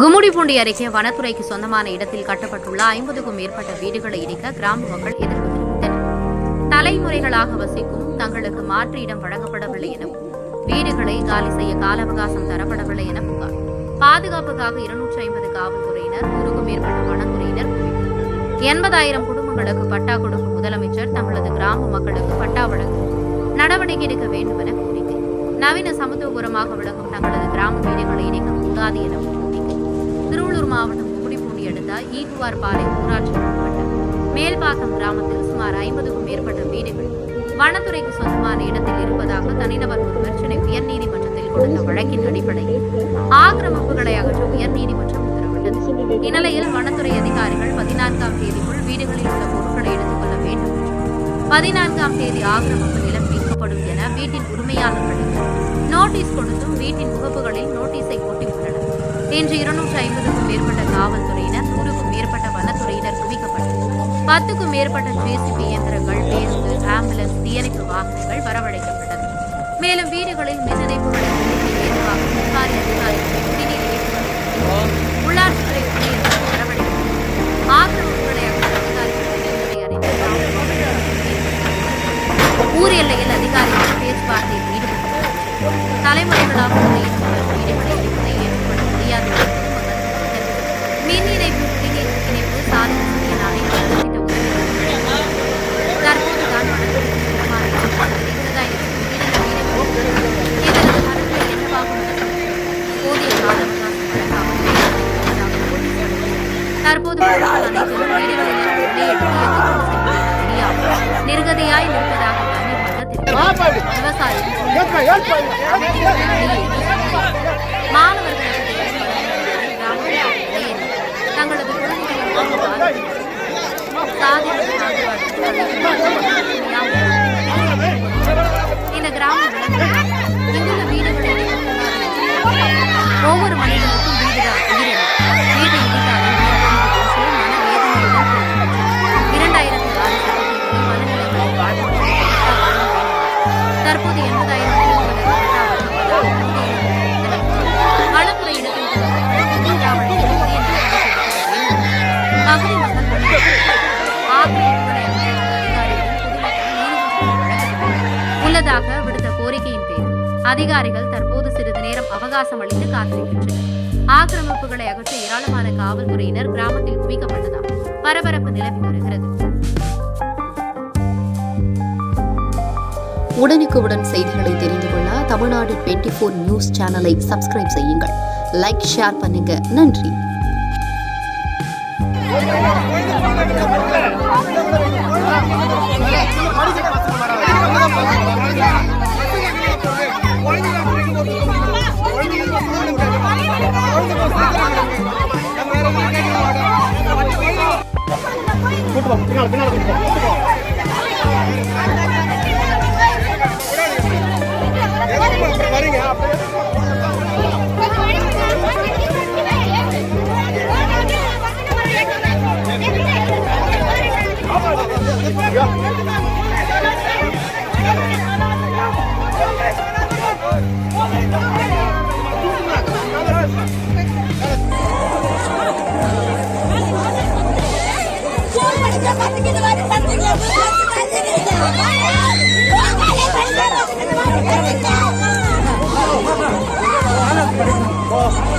கும்முடிப்பூண்டி அருகே வனத்துறைக்கு சொந்தமான இடத்தில் கட்டப்பட்டுள்ள ஐம்பதுக்கும் மேற்பட்ட வீடுகளை இடிக்க கிராம மக்கள் எதிர்ப்பு தெரிவித்தனர். தலைமுறைகளாக வசிக்கும் தங்களுக்கு மாற்று இடம் வழங்கப்படவில்லை எனவும் வீடுகளை காலி செய்ய கால அவகாசம் தரப்படவில்லை என புகார். பாதுகாப்புக்காக இருநூற்றி ஐம்பது காவல்துறையினர் நூறுக்கும் மேற்பட்ட வனத்துறையினர் எண்பதாயிரம் குடும்பங்களுக்கு பட்டா கொடுக்கும் முதலமைச்சர் தங்களது கிராம மக்களுக்கு பட்டா வழங்கும் நடவடிக்கை எடுக்க வேண்டும் என கோரிக்கை. நவீன சமத்துவபுரமாக விளங்கும் தங்களது கிராம வீடுகளை இணைக்க கூடாது எனவும் திருவள்ளூர் மாவட்டம் குடிப்பூண்டி அடுத்த ஈகுவார் பாறை ஊராட்சிக்கு உட்பட்ட மேல்பாக்கம் கிராமத்தில் சுமார் ஐம்பதுக்கும் மேற்பட்ட வீடுகள் வனத்துறைக்கு சொந்தமான இடத்தில் இருப்பதாக தனிநபர் ஒருவர் சென்னை உயர்நீதிமன்றத்தில் கொடுத்த வழக்கின் அடிப்படையில் ஆக்கிரமிப்புகளை அகற்ற உயர்நீதிமன்றம் உத்தரவிட்டது. இந்நிலையில் வனத்துறை அதிகாரிகள் பதினான்காம் தேதிக்குள் வீடுகளில் உள்ள பொருட்களை எடுத்துக் கொள்ள வேண்டும் பதினான்காம் தேதி ஆக்கிரமிப்பு நிலம் மீட்கப்படும் என வீட்டின் உரிமையாளர்களுக்கு நோட்டீஸ் கொடுத்தும் வீட்டின் முகப்புகளில் இன்று இருநூற்றி ஐம்பதுக்கும் மேற்பட்ட காவல்துறையினர் நூறுக்கும் மேற்பட்ட வனத்துறையினர் குவிக்கப்பட்டது பத்துக்கும் மேற்பட்ட ஜேசிபி இயந்திரங்கள் பேருந்து ஆம்புலன்ஸ் தீயணைப்பு வாகனங்கள் வரவழைக்கப்பட்டது மேலும் வீடுகளில் மின் இணைப்புகளை ஏதுவாக முன்காரி அதிகாரிகள் குடிநீர் இணைப்புகளை உள்ளாட்சித்துறை ஊழியர்கள் வரவழைக்கப்பட்டது ஆக்கிரமிப்புகளை ஊர் எல்லையில் அதிகாரிகள் பேச்சுவார்த்தையில் ஈடுபட்டுள்ளனர் தலைமுறைகளாக குடியிருப்பவர் やっぱやっぱやっ அதிகாரிகள் தற்போது சிறிது நேரம் அவகாசம் அளித்து காத்திருக்கின்றனர். ஆக்கிரமிப்புகளை அகற்ற ஏராளமான காவல்துறையினர் கிராமத்தில் குவிக்கப்பட்டதால் பரபரப்பு நிலவி வருகிறது. உடனுக்குடன் செய்திகளை தெரிந்து கொள்ள தமிழ்நாடு டுவெண்ட்டி ஃபோர் நியூஸ் சேனலை சப்ஸ்கிரைப் செய்யுங்கள். லைக் ஷேர் பண்ணுங்க. நன்றி. 뜨거, 뜨거, 뜨거, 뜨거. Oh.